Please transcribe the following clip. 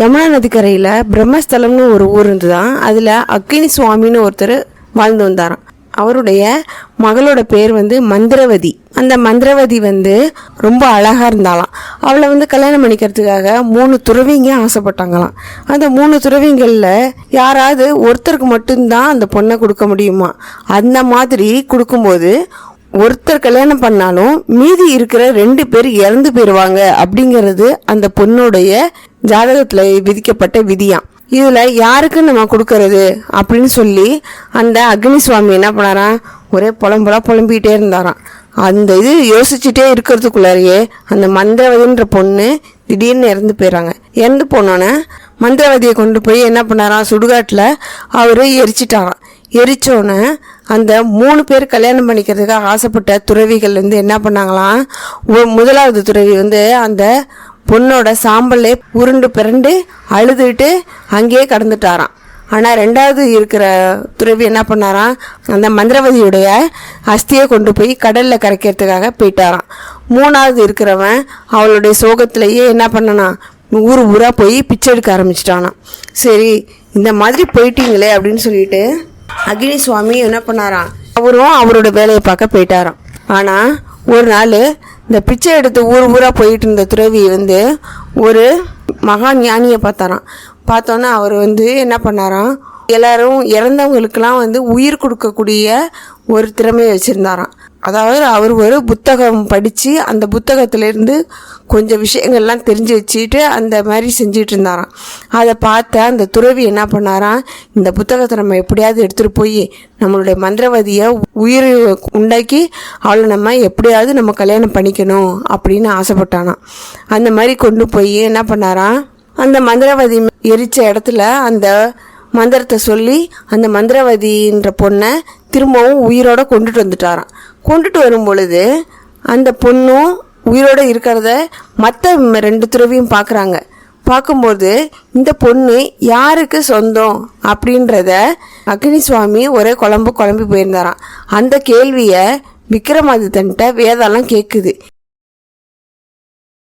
யமுனா நதிக்கரையில் பிரம்மஸ்தலம்னு ஒரு ஊர் இருந்துதான் அதில் அக்கினி சுவாமின்னு ஒருத்தர் வாழ்ந்து வந்தாராம். அவருடைய மகளோட பேர் வந்து மந்திரவதி. அந்த மந்திரவதி வந்து ரொம்ப அழகாக இருந்தாலாம் அவளை வந்து கல்யாணம் பண்ணிக்கிறதுக்காக மூணு துறவிங்க ஆசைப்பட்டாங்களாம். அந்த மூணு துறவிங்களில் யாராவது ஒருத்தருக்கு மட்டும்தான் அந்த பொண்ணை கொடுக்க முடியுமா? அந்த மாதிரி கொடுக்கும்போது ஒருத்தர் கல்யாணம் பண்ணாலும் மீதி இருக்கிற ரெண்டு பேர் இறந்து போயிடுவாங்க அப்படிங்கிறது அந்த பொண்ணுடைய ஜாதகத்தில் விதிக்கப்பட்ட விதியாம் இதில் யாருக்கு நம்ம கொடுக்கறது? அப்படின்னு சொல்லி அந்த அக்னி சுவாமி என்ன பண்ணாராம் ஒரே புலம்புலாம் புலம்பிக்கிட்டே இருந்தாராம். அந்த இது யோசிச்சுட்டே இருக்கிறதுக்குள்ளாரையே அந்த மந்திரவதின்ற பொண்ணு திடீர்னு இறந்து போயிடறாங்க இறந்து போனோன்னே மந்திரவதியை கொண்டு போய் என்ன பண்ணாராம் சுடுகாட்டில் அவர் எரிச்சிட்டாராம். எரிச்சோன்னே அந்த மூணு பேர் கல்யாணம் பண்ணிக்கிறதுக்காக ஆசைப்பட்ட துறவிகள் வந்து என்ன பண்ணாங்களாம்? முதலாவது துறவி வந்து அந்த பொண்ணோட சாம்பலே உருண்டு பிறண்டு அழுதுட்டு அங்கேயே கடந்துட்டாராம். ஆனால் ரெண்டாவது இருக்கிற துறவி என்ன பண்ணாராம்? அந்த மந்திரவதியுடைய அஸ்தியை கொண்டு போய் கடலில் கரைக்கிறதுக்காக போயிட்டாராம். மூணாவது இருக்கிறவன் அவளுடைய சோகத்திலேயே என்ன பண்ணனா ஊர் ஊராக போய் பிச்சை எடுக்க ஆரம்பிச்சிட்டானாம். சரி இந்த மாதிரி போயிட்டீங்களே அப்படின்னு சொல்லிட்டு அக்னி சுவாமி என்ன பண்ணாராம்? அவரும் அவரோட வேலையை பார்க்க போயிட்டாராம். ஆனால் ஒரு நாள் இந்த பிச்சை எடுத்து ஊர் ஊராக போயிட்டு இருந்த துறவி வந்து ஒரு மகா ஞானியை பார்த்தாராம். பார்த்தோன்னே அவர் வந்து என்ன பண்ணாராம்? எல்லாரும் இறந்தவங்களுக்கெல்லாம் வந்து உயிர் கொடுக்கக்கூடிய ஒரு திறமையை வச்சுருந்தாராம். அதாவது அவர் ஒரு புத்தகம் படித்து அந்த புத்தகத்திலேருந்து கொஞ்சம் விஷயங்கள்லாம் தெரிஞ்சு வச்சுட்டு அந்த மாதிரி செஞ்சிட்டு இருந்தாராம் அதை பார்த்த அந்த துறவி என்ன பண்ணாராம் இந்த புத்தகத்தை நம்ம எப்படியாவது எடுத்துகிட்டு போய் நம்மளுடைய மந்திரவாதியை உயிர் உண்டாக்கி அவளை நம்ம எப்படியாவது நம்ம கல்யாணம் பண்ணிக்கணும் அப்படின்னு ஆசைப்பட்டானாம். அந்த மாதிரி கொண்டு போய் என்ன பண்ணாராம் அந்த மந்திரவாதி எரிச்ச இடத்துல அந்த மந்திரத்தை சொல்லி அந்த மந்திரவாதின்ற பொண்ணை திரும்பவும் உயிரோட கொண்டுட்டு வந்துட்டாராம். கொண்டுட்டு வரும் பொழுது அந்த பொண்ணும் உயிரோட இருக்கிறத மற்ற ரெண்டு துறவியும் பார்க்குறாங்க பார்க்கும்போது இந்த பொண்ணு யாருக்கு சொந்தம் அப்படின்றத அக்னி சுவாமி ஒரே குழம்பு குழம்பி போயிருந்தாராம். அந்த கேள்வியை விக்ரமாதித்தன்ட்ட வேதாளம் கேட்குது